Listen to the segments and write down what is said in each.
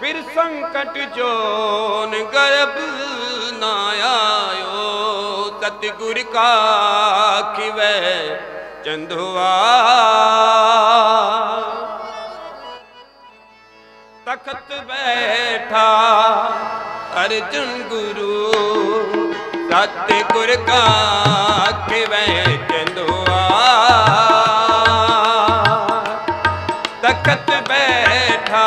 ਫਿਰ ਸੰਕਟ ਜੋਨ ਗਰਬ ਨਾ ਆਇਓ। ਤਤ ਗੁਰ ਕਾ ਕਿਵੈ ਚੰਦਵਾ ਤਖਤ ਬੈਠਾ ਅਰਜਨ ਗੁਰੂ ਸਤ ਗੁਰ ਕਾ ਕਿਵੈ ਚੰਦਵਾ ਤਖਤ ਬੈਠਾ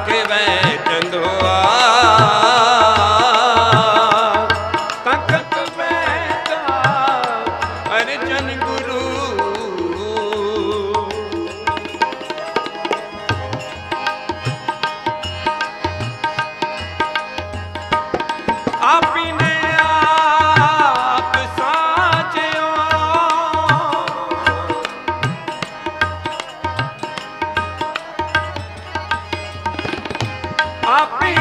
happy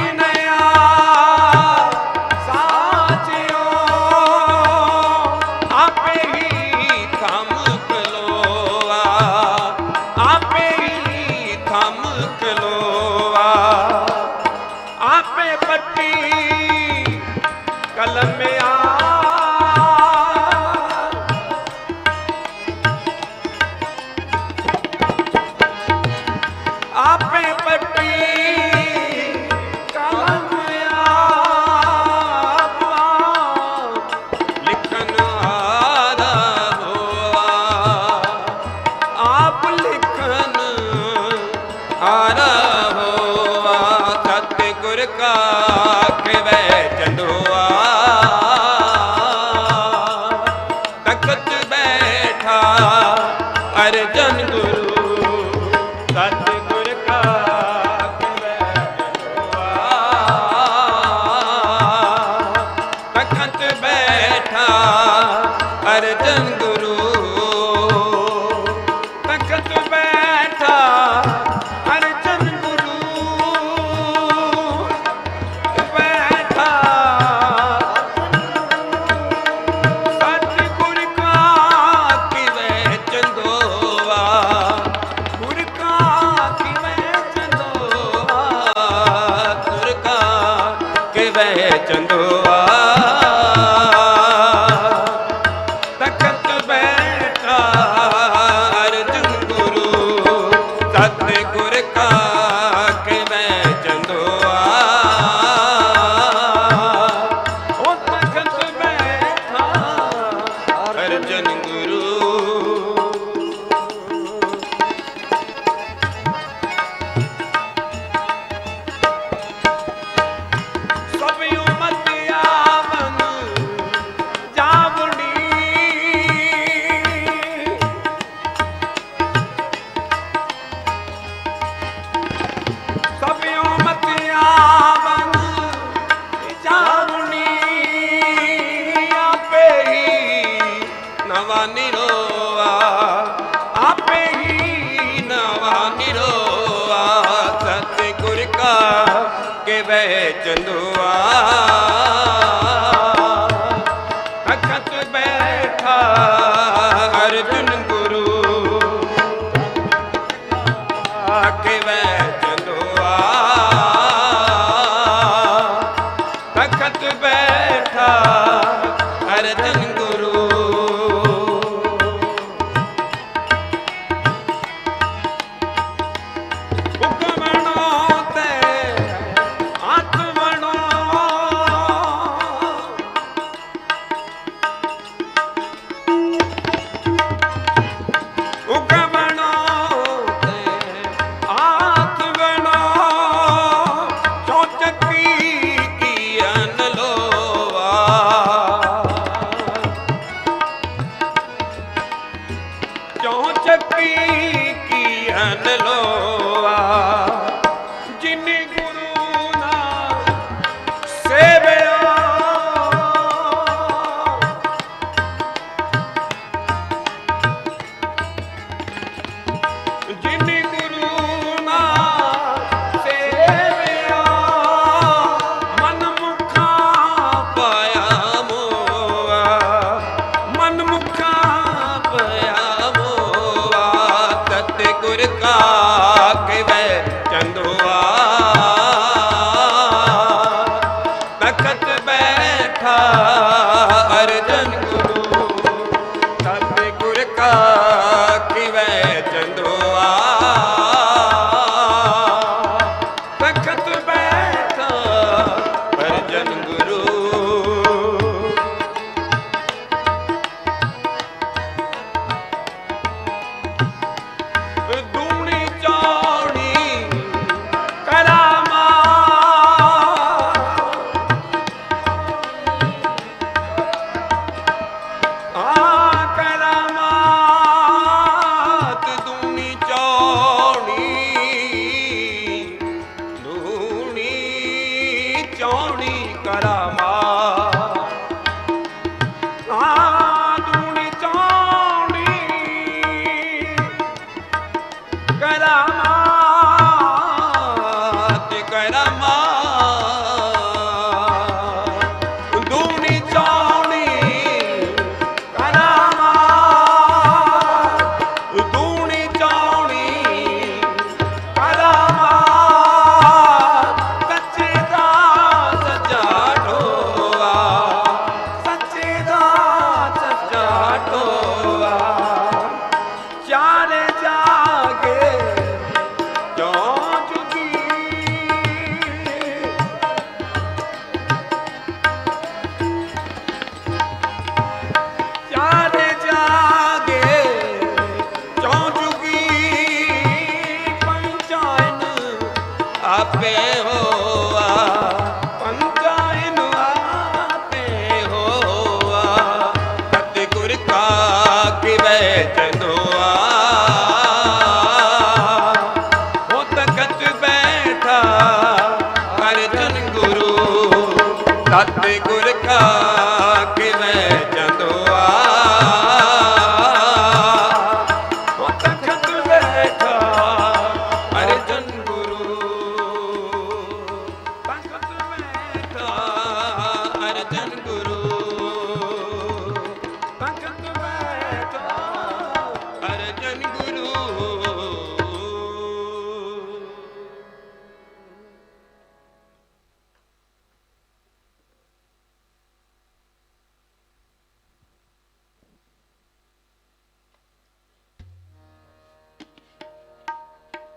राख वे चंडो ਕੇ ਬਹਿ ਚੰਦੂਆ।